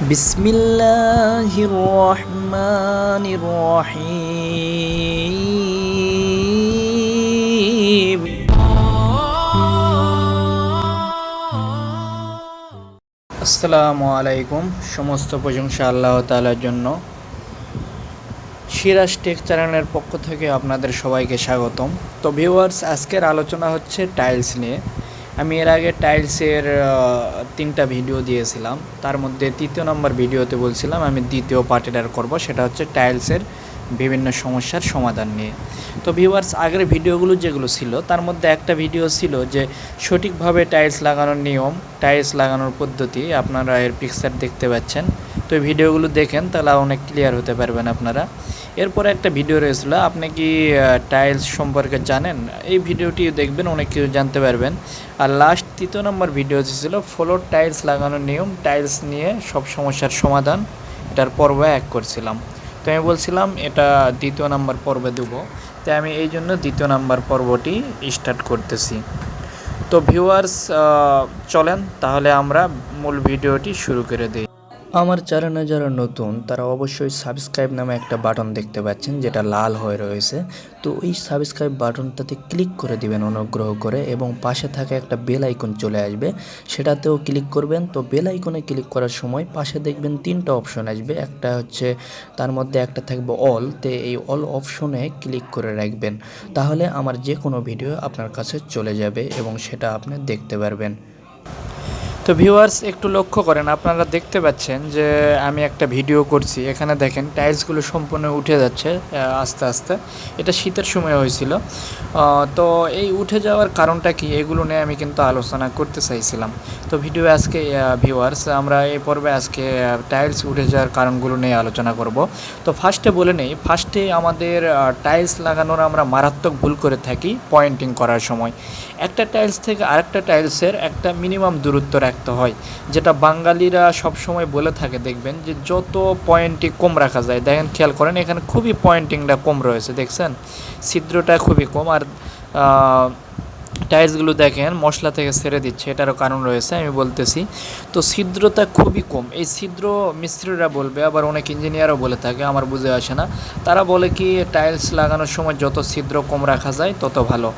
بسم الله الرحمن الرحيم আসসালামু আলাইকুম সমস্ত প্রশংসা আল্লাহ তাআলার জন্য সিরাজ টেক চ্যানেলের পক্ষ থেকে আপনাদের সবাইকে স্বাগতম তো ভিউয়ার্স আজকের আলোচনা হচ্ছে টাইলস নিয়ে আমি এর আগে টাইলসের আহ, তিনটা ভিডিও দিয়েছিলাম। তার মধ্যে তৃতীয় নম্বর ভিডিওতে বলছিলাম, আমি দ্বিতীয় পার্টের আর করব, সেটা হচ্ছে টাইলসের বিভিন্ন সমস্যার সমাধান নিয়ে। তো ভিউয়ার্স আগের ভিডিওগুলো যেগুলো ছিল, তার মধ্যে একটা ভিডিও ছিল যে সঠিকভাবে টাইলস লাগানোর নিয়ম টাইলস লাগানোর পদ্ধতি, আপনারা এর পিকচার দেখতে পাচ্ছেন। তো ভিডিওগুলো দেখেন, তাহলে অনেক ক্লিয়ার হতে পারবেন আপনারা। এরপরে একটা ভিডিও রয়েছিল, আপনি কি টাইলস সম্পর্কে জানেন? এই ভিডিওটি দেখবেন, অনেক কিছু জানতে পারবেন। আর লাস্ট তৃতীয় নম্বর ভিডিও ছিল ফ্লোর টাইলস লাগানোর নিয়ম টাইলস নিয়ে সব সমস্যার সমাধান, এটার পর্ব এক করছিলাম। তো আমি বলছিলাম, এটা দ্বিতীয় নাম্বার পর্বে দেবো। তাই আমি এই জন্য দ্বিতীয় নাম্বার পর্বটি স্টার্ট করতেছি। তো ভিউয়ার্স চলেন, তাহলে আমরা মূল ভিডিওটি শুরু করে দিই। আমার চ্যানেলে যারা নতুন, তারা অবশ্যই সাবস্ক্রাইব নামে একটা বাটন দেখতে পাচ্ছেন, যেটা লাল হয়ে রয়েছে। তো ওই সাবস্ক্রাইব বাটনটাতে ক্লিক করে দিবেন অনুগ্রহ করে, এবং পাশে থাকা একটা বেল আইকন চলে আসবে। সেটাতেও ক্লিক করবেন। তো বেল আইকনে ক্লিক করার সময় পাশে দেখবেন তিনটা অপশন আসবে। একটা হচ্ছে, তার মধ্যে একটা থাকবে অল, তে এই অল অপশনে ক্লিক করে রাখবেন। তাহলে আমার যে কোনো ভিডিও আপনার কাছে চলে যাবে, এবং সেটা আপনি দেখতে পারবেন। তো ভিউয়ার্স একটু লক্ষ্য করেন, আপনারা দেখতে পাচ্ছেন যে আমি একটা ভিডিও করছি। এখানে দেখেন টাইলসগুলো সম্পূর্ণ উঠে যাচ্ছে আস্তে আস্তে। এটা শীতের সময় হয়েছিল। তো এই উঠে যাওয়ার কারণটা কি? এগুলো নিয়ে আমি কিন্তু আলোচনা করতে চাইছিলাম। তো ভিডিও আজকে ভিউয়ার্স আমরা এই পর্বে আজকে টাইলস উঠে যাওয়ার কারণগুলো নিয়ে আলোচনা করব। তো ফার্স্টে বলে নেই ফার্স্টে আমাদের টাইলস লাগানোর আমরা মারাত্মক ভুল করে থাকি পয়েন্টিং করার সময়। একটা টাইলস থেকে আরেকটা টাইলসের একটা মিনিমাম দূরত্ব রাখতে হয়। যেটা বাঙালিরা সব সময় বলে থাকে, দেখবেন, যে যত পয়েন্টই কম রাখা যায়। দেখেন, খেয়াল করেন, এখানে খুবই পয়েন্টিংটা কম রয়েছে, দেখছেন? ছিদ্রটা খুবই কম। আর টাইলসগুলো দেখেন, মশলা থেকে ছেড়ে দিচ্ছে, এটারও কারণ রয়েছে, আমি বলতেছি। তো ছিদ্রতা খুবই কম। এই ছিদ্র মিস্ত্রিরা বলবে, আবার অনেক ইঞ্জিনিয়ারও বলে থাকে, আমার বুঝে আসে না। তারা বলে কি, টাইলস লাগানোর সময় যত ছিদ্র কম রাখা যায়, তত ভালো।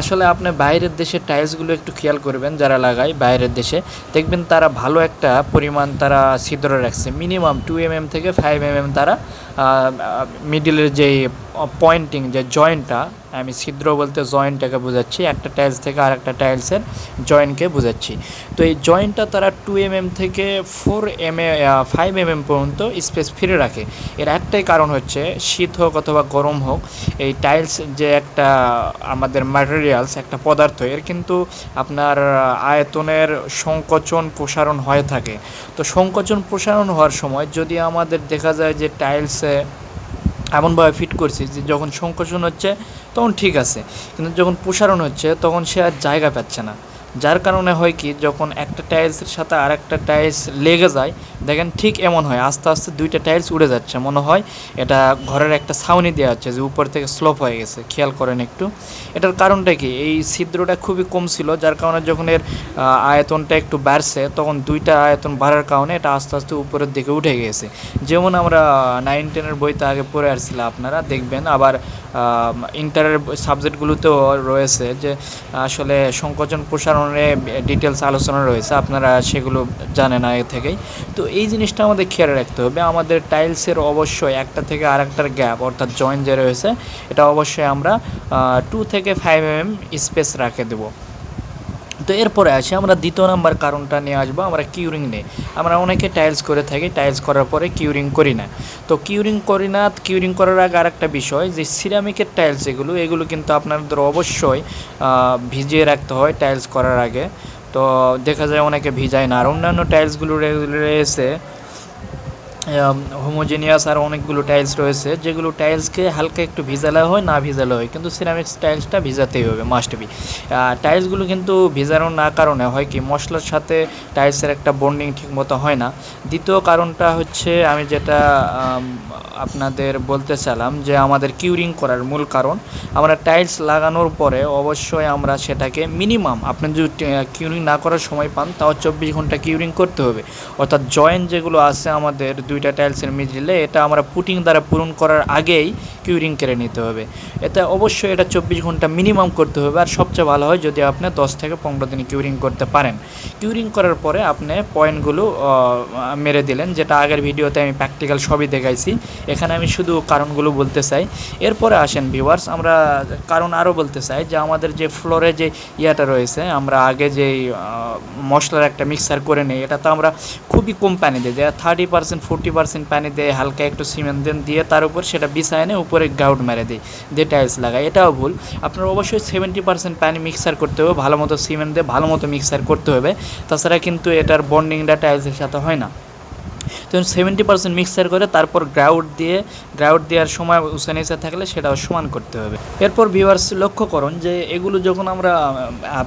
আসলে আপনি বাইরের দেশে টাইলসগুলো একটু খেয়াল করবেন, যারা লাগায় বাইরের দেশে। দেখবেন তারা ভালো একটা পরিমাণ তারা ছিদ্র রাখছে। মিনিমাম টু এম এম থেকে ফাইভ এম এম তারা মিডিলের যে পয়েন্টিং যে জয়েন্টটা আমি ছিদ্র বলতে জয়েন্টটাকে বোঝাচ্ছি, একটা টাইলস থেকে আর একটা টাইলসের জয়েন্টকে বোঝাচ্ছি। তো এই জয়েন্টটা তারা টু এম এম থেকে ফোর এম এ ফাইভ এম এম পর্যন্ত স্পেস ফিরে রাখে। এর একটাই কারণ হচ্ছে শীত হোক অথবা গরম হোক, এই টাইলস যে একটা আমাদের ম্যাটেরিয়ালস একটা পদার্থ, এর কিন্তু আপনার আয়তনের সংকোচন প্রসারণ হয়ে থাকে। তো সংকোচন প্রসারণ হওয়ার সময় যদি আমাদের দেখা যায় যে টাইলসে এমনভাবে ফিট করছি যে যখন সংকোচন হচ্ছে তখন ঠিক আছে। কিন্তু যখন প্রসারণ হচ্ছে তখন সে আর জায়গা পাচ্ছে না। যার কারণে হয় কি, যখন একটা টাইলসের সাথে আর একটা টাইলস লেগে যায়, দেখেন ঠিক এমন হয়, আস্তে আস্তে দুইটা টাইলস উড়ে যাচ্ছে। মনে হয় এটা ঘরের একটা ছাউনি দেওয়া হচ্ছে যে উপর থেকে স্লোপ হয়ে গেছে, খেয়াল করেন একটু। এটার কারণটা কি? এই ছিদ্রটা খুবই কম ছিল, যার কারণে যখন এর আয়তনটা একটু বাড়ছে, তখন দুইটা আয়তন বাড়ার কারণে এটা আস্তে আস্তে উপরের দিকে উঠে গেছে। যেমন আমরা নাইন টেনের বইতে আগে পড়ে আসছিলাম আপনারা, দেখবেন আবার ইন্টারের সাবজেক্টগুলোতেও রয়েছে যে আসলে সংকোচন প্রসারণে ডিটেলস আলোচনা রয়েছে, আপনারা সেগুলো জানেন আগে থেকেই। তো এই জিনিসটা আমাদের খেয়াল রাখতে হবে। আমাদের টাইলসের অবশ্যই একটা থেকে আরেকটার গ্যাপ অর্থাৎ জয়েন্ট যে রয়েছে, এটা অবশ্যই আমরা টু থেকে ফাইভ এম স্পেস রাখে দেবো। তো এরপরে আসি আমরা দ্বিতীয় নাম্বার কারণটা নিয়ে আসব আমরা কিউরিং নেই আমরা অনেকে টাইলস করে থাকি টাইলস করার পরে কিউরিং করি না তো কিউরিং করি না কিউরিং করার আগে আরেকটা বিষয় যে সিরামিকের টাইলস এগুলো এগুলো কিন্তু আপনাদের অবশ্যই ভিজিয়ে রাখতে হয় টাইলস করার আগে তো দেখা যায় অনেকে ভিজায় না আর অন্যান্য টাইলসগুলো রয়েছে হোমোজেনিয়াস আর অনেকগুলো টাইলস রয়েছে, যেগুলো টাইলসকে হালকা একটু ভিজালে হয়, না ভিজালে হয়। কিন্তু সিরামিক্স টাইলসটা ভিজাতেই হবে মাস্ট বি টাইলসগুলো কিন্তু ভিজানো না কারণে হয় কি, মশলার সাথে টাইলসের একটা বন্ডিং ঠিকমতো হয় না। দ্বিতীয় কারণটা হচ্ছে, আমি যেটা আপনাদের বলতে চালাম যে আমাদের কিউরিং করার মূল কারণ, আমরা টাইলস লাগানোর পরে অবশ্যই আমরা সেটাকে মিনিমাম আপনি যদি কিউরিং না করার সময় পান, তাও চব্বিশ ঘণ্টা কিউরিং করতে হবে। অর্থাৎ জয়েন্ট যেগুলো আছে আমাদের দুইটা টাইলসের মিডিলে এটা আমরা পুটিং দ্বারা পূরণ করার আগেই কিউরিং কেড়ে নিতে হবে। এটা অবশ্যই এটা চব্বিশ ঘণ্টা মিনিমাম করতে হবে আর সবচেয়ে ভালো হয় যদি আপনি দশ থেকে পনেরো দিন কিউরিং করতে পারেন। কিউরিং করার পরে আপনি পয়েন্টগুলো মেরে দিলেন যেটা আগের ভিডিওতে আমি প্র্যাকটিক্যাল সবই দেখাইছি। এখানে আমি শুধু কারণগুলো বলতে চাই। এরপরে আসেন ভিউয়ার্স আমরা কারণ আরও বলতে চাই যে আমাদের যে ফ্লোরে যে ইয়াটা রয়েছে আমরা আগে আহ, মশলার একটা মিক্সার করে নিই এটা তো আমরা খুবই কম পানি দিই। থার্টি পার্সেন্ট পার্সেন্ট পানি দিয়ে, হালকা একটু সিমেন্ট দেন, দিয়ে তার উপর সেটা বিছায় এনে উপরে গাউট মেরে দিই দিয়ে টাইলস লাগায়। এটাও ভুল। আপনার অবশ্যই সেভেন্টি পার্সেন্ট পানি মিক্সার করতে হবে, ভালো মতো সিমেন্ট দিয়ে ভালো মতো মিক্সার করতে হবে। তাছাড়া কিন্তু এটার বন্ডিংটা টাইলসের সাথে হয় না। তো সেভেন্টি পার্সেন্ট মিক্সার করে তারপর গ্রাউড দিয়ে গ্রাউড দেওয়ার সময় উঁচা নিচে থাকলে সেটাও সমান করতে হবে। এরপর ভিউয়ার্স লক্ষ্য করুন যে এগুলো যখন আমরা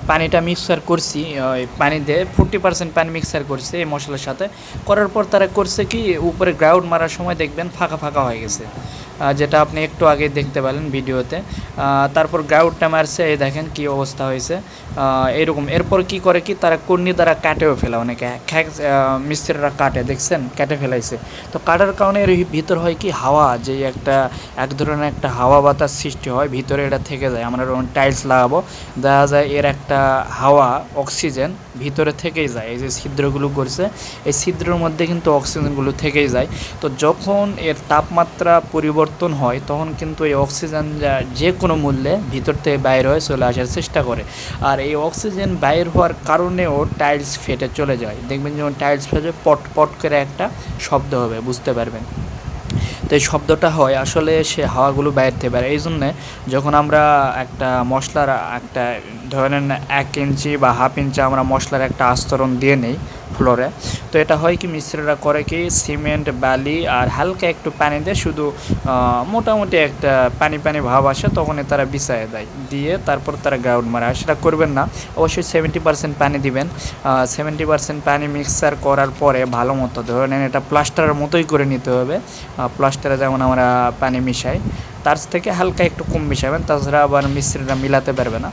পানিটা মিক্সার করছি, ওই পানি দিয়ে ফোর্টি পার্সেন্ট পানি মিক্সার করছে এই মশলার সাথে, করার পর তারা করছে কি, উপরে গ্রাউড মারার সময় দেখবেন ফাঁকা ফাঁকা হয়ে গেছে। যেটা আপনি একটু আগে দেখতে পেলেন ভিডিওতে। তারপর গ্রাউডটা মারছে এই দেখেন কি অবস্থা হয়েছে। এরকম। এরপর কি করে কি তারা কর্নি দ্বারা কাটেও ফেলা অনেকে। খ্যাক মিস্ত্রিরা কাটে, দেখছেন? কেটে ফেলাইছে। তো কাটার কারণে এর ভিতর হয় কি হাওয়া, যে একটা, এক ধরনের একটা হাওয়া বাতাস সৃষ্টি হয়, ভিতরে এটা থেকে যায়। আমরা টাইলস লাগাবো, দেখা যায় এর একটা হাওয়া অক্সিজেন ভিতরে থেকেই যায়। এই যে ছিদ্রগুলো করছে, এই ছিদ্রের মধ্যে কিন্তু অক্সিজেনগুলো থেকেই যায়। তো যখন এর তাপমাত্রা পরিবর্তন হয়, তখন কিন্তু এই অক্সিজেন যা- কোনো মূল্যে ভিতর থেকে বাইর হয়ে চলে আসার চেষ্টা করে। আর এই অক্সিজেন বাইর হওয়ার কারণেও টাইলস ফেটে চলে যায়। দেখবেন যেমন টাইলস ফেটে পট পট করে একটা শব্দ হবে, বুঝতে পারবেন। তো এই শব্দটা হয়, আসলে সে হাওয়াগুলো বাইর থেকে এই জন্যে যখন আমরা একটা মশলার একটা ধরেন এক ইঞ্চি বা হাফ ইঞ্চি আমরা মশলার একটা আস্তরণ দিয়ে নেই ফ্লোরে। তো এটা হয় কি মিস্ত্রিরা করে কি, সিমেন্ট, বালি আর হালকা একটু পানি দিয়ে শুধু মোটামুটি একটা পানি পানি ভাব আসে তখনই তারা বিছায় দেয়। দিয়ে তারপর তারা গ্রাউন্ড মারে। আর সেটা করবেন না, অবশ্যই সেভেন্টি পার্সেন্ট পানি দিবেন। সেভেন্টি পার্সেন্ট পানি মিক্সার করার পরে ভালো মতো ধরে নেন এটা প্লাস্টারের মতোই করে নিতে হবে। প্লাস্টারে যেমন আমরা পানি মিশাই, তার থেকে হালকা একটু কম মিশাবেন, তাছাড়া আবার মিস্ত্রিরা মিলাতে পারবে না।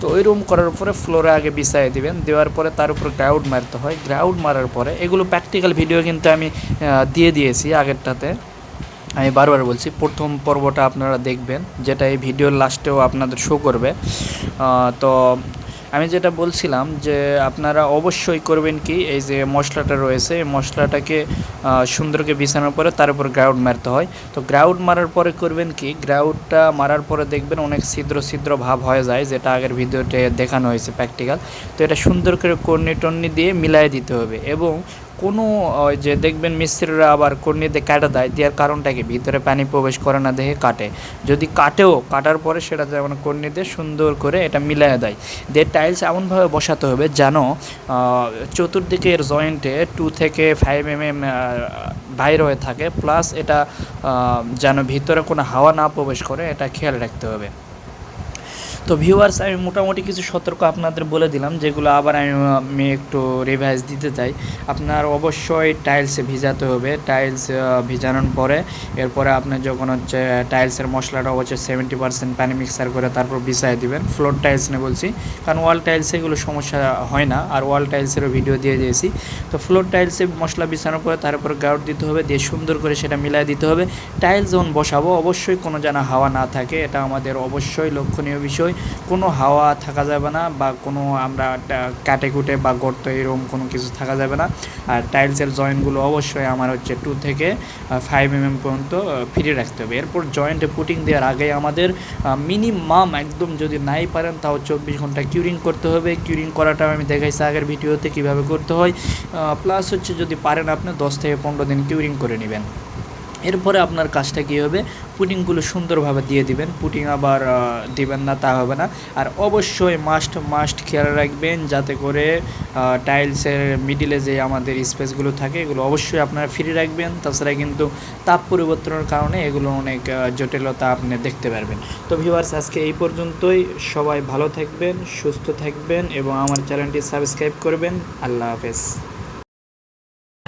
তো ওই রুম করার পরে ফ্লোরে আগে বিছাই দিবেন। দেওয়ার পরে তার উপর গ্রাউড মারতে হয়। গ্রাউড মারার পরে এগুলো প্র্যাকটিক্যাল ভিডিও কিন্তু আমি দিয়ে দিয়েছি আগেরটাতে। আমি বারবার বলছি, প্রথম পর্বটা আপনারা দেখবেন, যেটা এই ভিডিওর লাস্টেও আপনাদের শো করবে। তো আমি যেটা বলছিলাম যে আপনারা অবশ্যই করবেন কি, এই যে মশলাটা রয়েছে, এই মশলাটাকে সুন্দরকে বিছানোর পরে তার উপর গ্রাউড মারতে হয়। তো গ্রাউড মারার পরে করবেন কি গ্রাউডটা মারার পরে দেখবেন অনেক ছিদ্র ছিদ্র ভাব হয়ে যায়, যেটা আগের ভিডিওতে দেখানো হয়েছে প্র্যাকটিক্যাল তো এটা সুন্দর করে কর্নি টর্নি দিয়ে মিলাই দিতে হবে এবং কোনো যে দেখবেন মিস্ত্রিরা আবার কর্নিতে কাটা দেয়, দেওয়ার কারণটা কি, ভিতরে পানি প্রবেশ করে না দেখে কাটে। যদি কাটেও, কাটার পরে সেটা যেমন কর্নিতে সুন্দর করে এটা মিলাই দেয়। দিয়ে টাইলস এমনভাবে বসাতে হবে যেন চতুর্দিকের জয়েন্টে টু থেকে ফাইভ এম এম বাইর হয়ে থাকে। প্লাস এটা যেন ভিতরে কোনো হাওয়া না প্রবেশ করে, এটা খেয়াল রাখতে হবে। তো ভিউয়ার্স আমি মোটামুটি কিছু সতর্ক আপনাদের বলে দিলাম, যেগুলো আবার আমি একটু রিভাইজ দিতে চাই। আপনার অবশ্যই টাইলসে ভিজাতে হবে। টাইলস ভিজানোর পরে, এরপরে আপনার যখন হচ্ছে টাইলসের মশলাটা অবশ্যই সেভেন্টি পার্সেন্ট পানি মিক্সার করে তারপর বিছাই দিবেন। ফ্লোর টাইলস নিয়ে বলছি, কারণ ওয়াল টাইলসে এগুলো সমস্যা হয় না, আর ওয়াল টাইলসেরও ভিডিও দিয়ে দিয়েছি। তো ফ্লোর টাইলসে মশলা বিছানোর পরে তারপর গাউট দিতে হবে, দিয়ে সুন্দর করে সেটা মিলাই দিতে হবে। টাইলস যখন বসাবো, অবশ্যই কোনো যেন হাওয়া না থাকে, এটা আমাদের অবশ্যই লক্ষণীয় বিষয়। কোনো হাওয়া থাকা যাবে না বা কোনো আমরা কাটে কুটে বা গর্ত এরকম কোনো কিছু থাকা যাবে না। আর টাইলসের জয়েন্টগুলো অবশ্যই আমার হচ্ছে টু থেকে ফাইভ এম এম পর্যন্ত ফ্রি রাখতে হবে। এরপর জয়েন্টে পুটিং দেওয়ার আগে আমাদের মিনিমাম একদম যদি নাই পারেন তাও চব্বিশ ঘণ্টা কিউরিং করতে হবে। কিউরিং করাটাও আমি দেখাইছি আগের ভিডিওতে কীভাবে করতে হয়। প্লাস হচ্ছে যদি পারেন আপনি দশ থেকে পনেরো দিন কিউরিং করে নেবেন। এরপরে আপনার কাজটা কী হবে? পুটিংগুলো সুন্দরভাবে দিয়ে দিবেন। পুটিং আবার দিবেন না, তা হবে না। আর অবশ্যই মাস্ট মাস্ট খেয়াল রাখবেন যাতে করে টাইলসের মিডিলে যে আমাদের স্পেসগুলো থাকে, এগুলো অবশ্যই আপনারা ফ্রি রাখবেন। তাছাড়া কিন্তু তাপ পরিবর্তনের কারণে এগুলো অনেক জটিলতা আপনি দেখতে পারবেন। তো ভিউয়ার্স আজকে এই পর্যন্তই। সবাই ভালো থাকবেন, সুস্থ থাকবেন এবং আমার চ্যানেলটি সাবস্ক্রাইব করবেন। আল্লাহ হাফেজ।